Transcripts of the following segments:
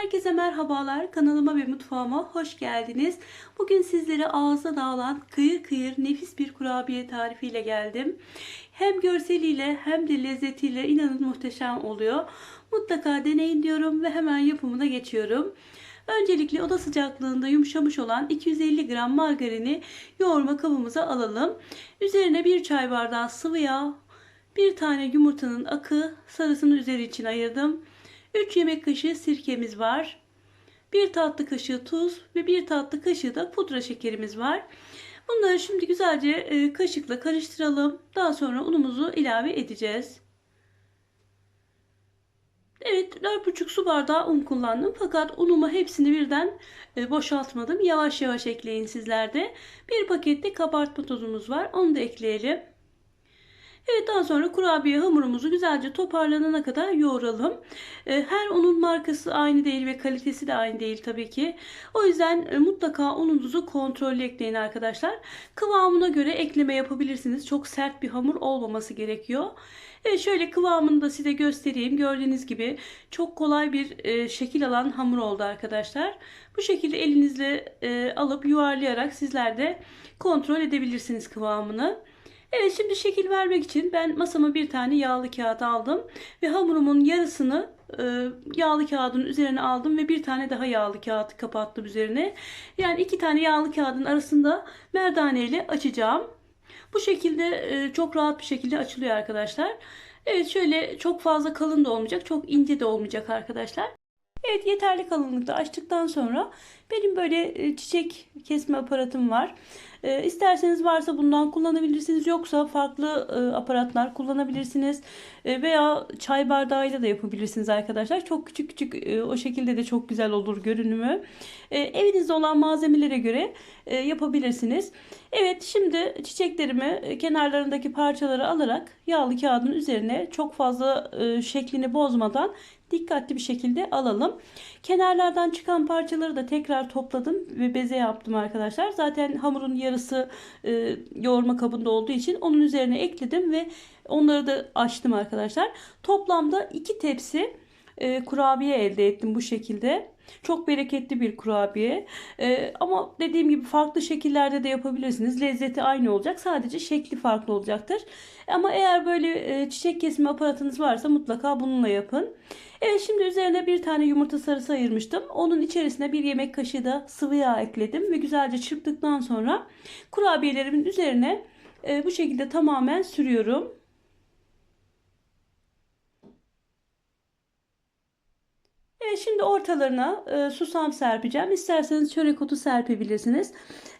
Herkese merhabalar. Kanalıma ve mutfağıma hoş geldiniz. Bugün sizlere ağza dağılan kıyır kıyır nefis bir kurabiye tarifiyle geldim. Hem görseliyle hem de lezzetiyle inanın muhteşem oluyor. Mutlaka deneyin diyorum ve hemen yapımına geçiyorum. Öncelikle oda sıcaklığında yumuşamış olan 250 gram margarini yoğurma kabımıza alalım. Üzerine bir çay bardağı sıvı yağ, bir tane yumurtanın akı sarısını üzeri için ayırdım. 3 yemek kaşığı sirkemiz var. 1 tatlı kaşığı tuz ve 1 tatlı kaşığı da pudra şekerimiz var. Bunları şimdi güzelce e, kaşıkla karıştıralım. Daha sonra unumuzu ilave edeceğiz. Evet 4,5 su bardağı un kullandım. Fakat unumu hepsini birden e, boşaltmadım. Yavaş yavaş ekleyin sizler de. Bir pakette kabartma tozumuz var. Onu da ekleyelim. Evet daha sonra kurabiye hamurumuzu güzelce toparlanana kadar yoğuralım. Ee, her unun markası aynı değil ve kalitesi de aynı değil tabii ki. O yüzden e, mutlaka ununuzu kontrollü ekleyin arkadaşlar. Kıvamına göre ekleme yapabilirsiniz. Çok sert bir hamur olmaması gerekiyor. Evet şöyle kıvamını da size göstereyim. Gördüğünüz gibi çok kolay bir e, şekil alan hamur oldu arkadaşlar. Bu şekilde elinizle e, alıp yuvarlayarak sizler de kontrol edebilirsiniz kıvamını. Evet şimdi şekil vermek için ben masama bir tane yağlı kağıt aldım ve hamurumun yarısını e, yağlı kağıdın üzerine aldım ve bir tane daha yağlı kağıt kapattım üzerine. Yani iki tane yağlı kağıdın arasında merdane ile açacağım. Bu şekilde e, çok rahat bir şekilde açılıyor arkadaşlar. Evet şöyle çok fazla kalın da olmayacak, çok ince de olmayacak arkadaşlar. Evet yeterli kalınlıkta açtıktan sonra benim böyle e, çiçek kesme aparatım var. E, isterseniz varsa bundan kullanabilirsiniz. Yoksa farklı e, aparatlar kullanabilirsiniz. Veya çay bardağıyla da yapabilirsiniz arkadaşlar. Çok küçük küçük o şekilde de çok güzel olur görünümü. Evinizde olan malzemelere göre yapabilirsiniz. Evet şimdi çiçeklerimi kenarlarındaki parçaları alarak yağlı kağıdın üzerine çok fazla şeklini bozmadan dikkatli bir şekilde alalım. Kenarlardan çıkan parçaları da tekrar topladım ve beze yaptım arkadaşlar. Zaten hamurun yarısı e, yoğurma kabında olduğu için onun üzerine ekledim ve onları da açtım arkadaşlar. Toplamda iki tepsi e, kurabiye elde ettim bu şekilde. Çok bereketli bir kurabiye. Ee, ama dediğim gibi farklı şekillerde de yapabilirsiniz. Lezzeti aynı olacak. Sadece şekli farklı olacaktır. Ama eğer böyle e, çiçek kesme aparatınız varsa mutlaka bununla yapın. Evet şimdi üzerine bir tane yumurta sarısı ayırmıştım. Onun içerisine bir yemek kaşığı da sıvı yağ ekledim. Ve güzelce çırptıktan sonra kurabiyelerimin üzerine e, bu şekilde tamamen sürüyorum. Evet şimdi ortalarına e, susam serpeceğim. İsterseniz çörek otu serpebilirsiniz.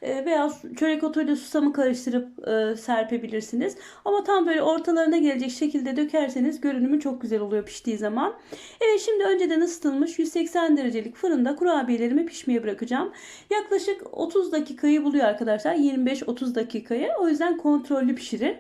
E, veya çörek otuyla susamı karıştırıp e, serpebilirsiniz. Ama tam böyle ortalarına gelecek şekilde dökerseniz görünümü çok güzel oluyor piştiği zaman. Evet şimdi önceden ısıtılmış 180 derecelik fırında kurabiyelerimi pişmeye bırakacağım. Yaklaşık 30 dakikayı buluyor arkadaşlar. 25-30 dakikayı. O yüzden kontrollü pişirin.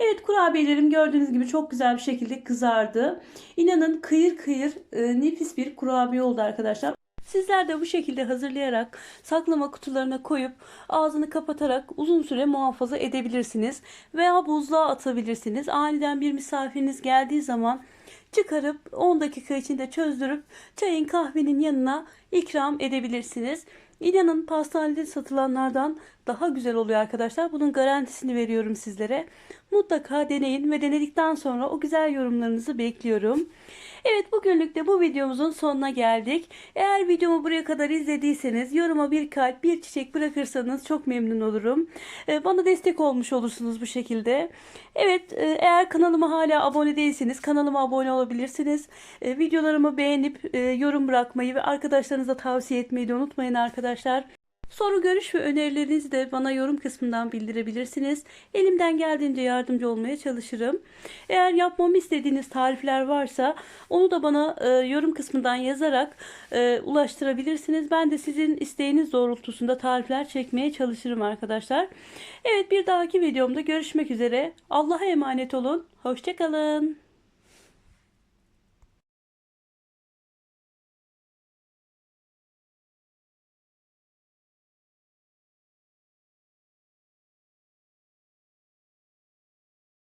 Evet kurabiyelerim gördüğünüz gibi çok güzel bir şekilde kızardı. İnanın kıyır kıyır e, nefis bir kurabiye oldu arkadaşlar. Sizler de bu şekilde hazırlayarak saklama kutularına koyup ağzını kapatarak uzun süre muhafaza edebilirsiniz. Veya buzluğa atabilirsiniz. Aniden bir misafiriniz geldiği zaman çıkarıp 10 dakika içinde çözdürüp çayın kahvenin yanına ikram edebilirsiniz. İnanın pastanede satılanlardan daha güzel oluyor arkadaşlar. Bunun garantisini veriyorum sizlere. Mutlaka deneyin ve denedikten sonra o güzel yorumlarınızı bekliyorum. Evet bugünlük de bu videomuzun sonuna geldik. Eğer videomu buraya kadar izlediyseniz yoruma bir kalp bir çiçek bırakırsanız çok memnun olurum. Ee, bana destek olmuş olursunuz bu şekilde. Evet e, eğer kanalıma hala abone değilseniz kanalıma abone olabilirsiniz. Ee, videolarımı beğenip e, yorum bırakmayı ve arkadaşlarınıza tavsiye etmeyi de unutmayın arkadaşlar. Soru, görüş ve önerilerinizi de bana yorum kısmından bildirebilirsiniz. Elimden geldiğince yardımcı olmaya çalışırım. Eğer yapmamı istediğiniz tarifler varsa onu da bana e, yorum kısmından yazarak e, ulaştırabilirsiniz. Ben de sizin isteğiniz doğrultusunda tarifler çekmeye çalışırım arkadaşlar. Evet bir dahaki videomda görüşmek üzere. Allah'a emanet olun. Hoşçakalın.